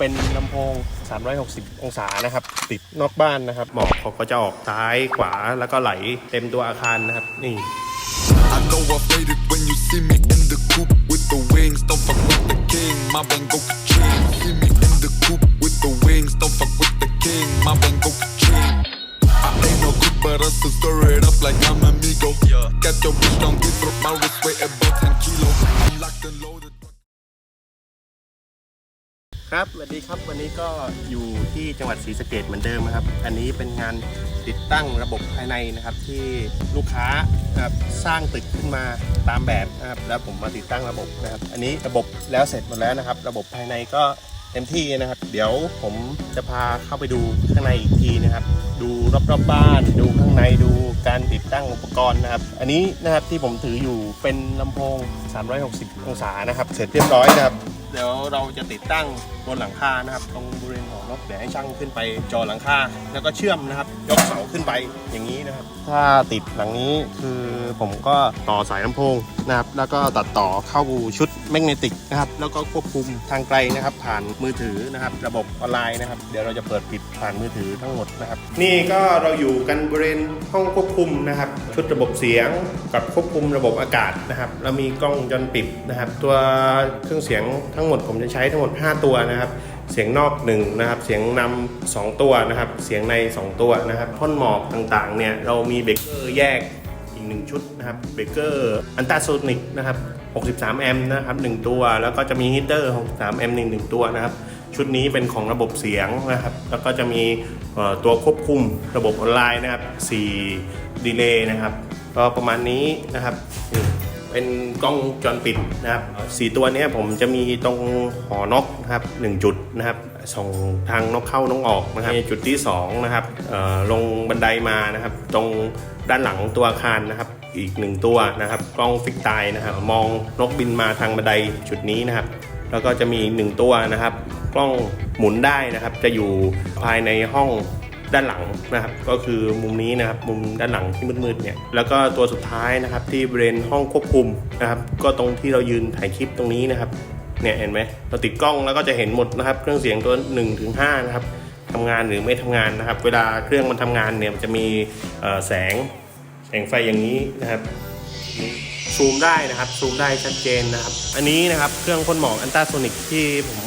เป็นลำโพง 360 องศานะครับ ติดนอกบ้านนะครับ หมอกเขาก็จะออกซ้ายขวาแล้วก็ไหลเต็มตัวอาคารนะครับ นี่ I know I made it when you see me in the coop with the wings. Don't fuck with the king, my bang go ka-ching. See me in the coop with the wings. Don't fuck with the king, my bang go ka-ching. I ain't no cook, but I still stir it up like I'm amigo. Got your bitch don't give up my wrist weight about 10 kilo. ครับสวัสดีครับวันนี้ก็อยู่ที่จังหวัดศรีสะเกดเหมือนเดิมนะครับ อันนี้เป็นงานติดตั้งระบบภายในนะครับ ที่ลูกค้านะครับสร้างตึกขึ้นมาตามแบบนะครับ แล้วผมมาติดตั้งระบบนะครับ อันนี้ระบบแล้วเสร็จหมดแล้วนะครับ ระบบภายในก็เต็มที่นะครับ เดี๋ยวผมจะพาเข้าไปดูข้างในอีกทีนะครับ ดูรอบๆบบ้าน ดูข้างในดูการติดตั้งอุปกรณ์นะครับ อันนี้นะครับที่ผมถืออยู่เป็นลำโพง 360 องศานะครับ เสร็จเรียบร้อยนะครับเดี๋ยวเราจะติดตั้งบนหลังคานะครับ ตรงบริเวณของนกเดี๋ยวให้ช่างขึ้นไปจอหลังคาแล้วก็เชื่อมนะครับ ยกเสาขึ้นไปอย่างนี้นะครับ ถ้าติดหลังนี้คือผมก็ต่อสายลำโพงนะครับ แล้วก็ตัดต่อเข้าชุดแมกเนติกนะครับ แล้วก็ควบคุมทางไกลนะครับ ผ่านมือถือนะครับ ระบบออนไลน์นะครับ เดี๋ยวเราจะเปิดปิดผ่านมือถือทั้งหมดนะครับ นี่ก็เราอยู่กันบริเวณห้องควบคุมนะครับ ชุดระบบเสียงกับควบคุมระบบอากาศนะครับแล้วมีกล้องวงจรปิดนะครับ ตัวเครื่องเสียงทั้งั้งหมดผมจะใช้ทั้งหมด 5 ตัวนะครับ เสียงนอก1นะครับ เสียงนำ2ตัวนะครับ เสียงใน 2 ตัวนะครับท่อนหมอกต่างๆเนี่ยเรามีเบเกอร์แยกอีกหนึ่งชุดนะครับเบเกอร์อันตาโซนิกนะครับ 63 แอมป์นะครับ 1 ตัว แล้วก็จะมีฮีเตอร์ 63 แอมป์หนึ่งหนึ่งตัวนะครับ ชุดนี้เป็นของระบบเสียงนะครับ แล้วก็จะมีตัวควบคุมระบบออนไลน์นะครับ4ดีเลย์นะครับ ก็ประมาณนี้นะครับ เป็นกล้องวงจรปิดนะครับสีตัวนี้ผมจะมีตรงหอนกนะครับหนึ่งจุดนะครับส่งทางนกเข้านกออกนะครับจุดที่สองนะครับลงบันไดมานะครับ ตรงด้านหลังตัวอาคารนะครับ อีกหนึ่งตัวนะครับ กล้องฟิกตายนะครับ มองนกบินมาทางบันไดจุดนี้นะครับ แล้วก็จะมีอีกหนึ่งตัวนะครับ กล้องหมุนได้นะครับ จะอยู่ภายในห้อง ด้านหลังนะครับ ก็คือมุมนี้นะครับมุมด้านหลังที่มืดๆเนี่ยแล้วก็ตัวสุดท้ายนะครับที่บริเวณห้องควบคุมนะครับ ก็ตรงที่เรายืนถ่ายคลิปตรงนี้นะครับเนี่ยเห็นไหมเราติดกล้องแล้วก็จะเห็นหมดนะครับ เครื่องเสียงตัว1ถึง5นะครับทำงานหรือไม่ทำงานนะครับ เวลาเครื่องมันทำงานเนี่ยมันจะมีแสงแสงไฟอย่างนี้นะครับซูมได้นะครับซูมได้ชัดเจนนะครับ อันนี้นะครับเครื่องพ่นหมอกอันตราโซนิกที่ผม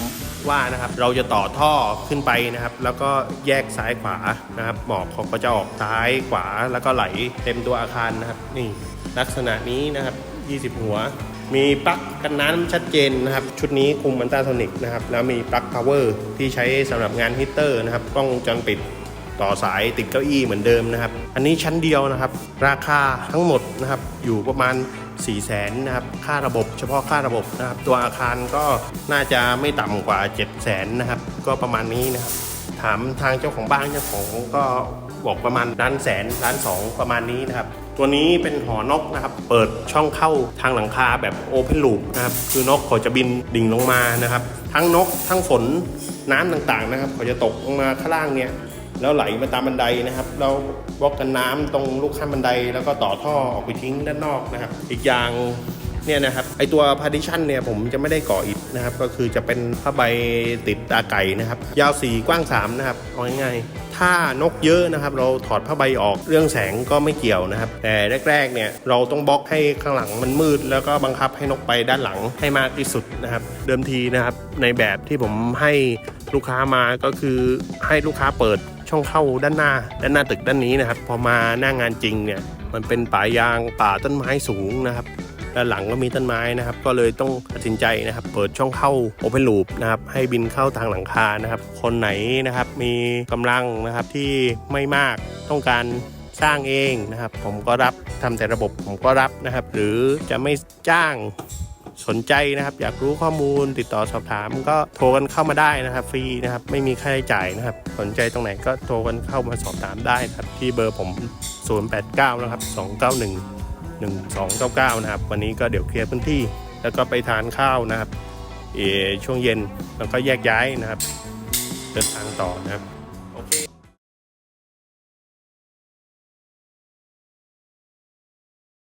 ว่านะครับเราจะต่อท่อขึ้นไปนะครับ แล้วก็แยกซ้ายขวานะครับหมอกเขาก็จะออกซ้ายขวาแล้วก็ไหลเต็มตัวอาคารนะครับ นี่ลักษณะนี้นะครับ 20 หัว มีปลั๊กกันน้ำชัดเจนนะครับ ชุดนี้คุมอันตาโซนิกนะครับ แล้วมีปลั๊กพาวเวอร์ที่ใช้สำหรับงานฮีเตอร์นะครับกล้องวงปิดต่อสายติดเก้าอี้เหมือนเดิมนะครับ อันนี้ชั้นเดียวนะครับ ราคาทั้งหมดนะครับอยู่ประมาณ 4 0 0แสนนะครับค่าระบบเฉพาะค่าระบบนะครับ ตัวอาคารก็น่าจะไม่ต่ำกว่า 7 0 0แสนนะครับ ก็ประมาณนี้นะครับถามทางเจ้าของบ้านเจ้าของก็บอกประมาณล้านแสนล้านสองประมาณนี้นะครับ ตัวนี้เป็นหอนกนะครับ เปิดช่องเข้าทางหลังคาแบบโอเพนลูปนะครับ คือนกเขาจะบินดิ่งลงมานะครับ ทั้งนกทั้งฝนน้ำต่างๆนะครับ เขาจะตกลงมาข้างล่างเนี่ย แล้วไหลมาตามบันไดนะครับเราบล็อกกันน้ำตรงลูกข้ามบันได แล้วก็ต่อท่อออกไปทิ้งด้านนอกนะครับ อีกอย่างเนี่ยนะครับไอตัว partition เนี่ยผมจะไม่ได้ก่ออิฐนะครับ ก็คือจะเป็นผ้าใบติดตาไก่นะครับ ยาว4กว้าง3นะครับเอาง่ายๆถ้านกเยอะนะครับ เราถอดผ้าใบออกเรื่องแสงก็ไม่เกี่ยวนะครับ แต่แรกๆเนี่ยเราต้องบล็อกให้ข้างหลังมันมืด แล้วก็บังคับให้นกไปด้านหลังให้มากที่สุดนะครับ เดิมทีนะครับในแบบที่ผมให้ลูกค้ามาก็คือให้ลูกค้าเปิด ช่องเข้าด้านหน้า ด้านหน้าตึกด้านนี้นะครับ พอมาหน้างานจริงเนี่ย มันเป็นป่ายางป่าต้นไม้สูงนะครับด้านหลังก็มีต้นไม้นะครับ ก็เลยต้องตัดสินใจนะครับ เปิดช่องเข้าโอเพนลูปนะครับ ให้บินเข้าทางหลังคานะครับ คนไหนนะครับมีกำลังนะครับที่ไม่มากต้องการสร้างเองนะครับ ผมก็รับทำแต่ระบบผมก็รับนะครับ หรือจะไม่จ้าง สนใจนะครับ อยากรู้ข้อมูลติดต่อสอบถาม ก็โทรกันเข้ามาได้นะครับฟรีนะครับไม่มีค่าใช้จ่ายนะครับ สนใจตรงไหนก็โทรกันเข้ามาสอบถามได้นะครับ ที่เบอร์ผม 089 นะครับ 291 1299 นะครับ วันนี้ก็เดี๋ยวเคลียร์พื้นที่ แล้วก็ไปทานข้าวนะครับเอช่วงเย็นแล้วก็แยกย้ายนะครับ เดินทางต่อนะครับ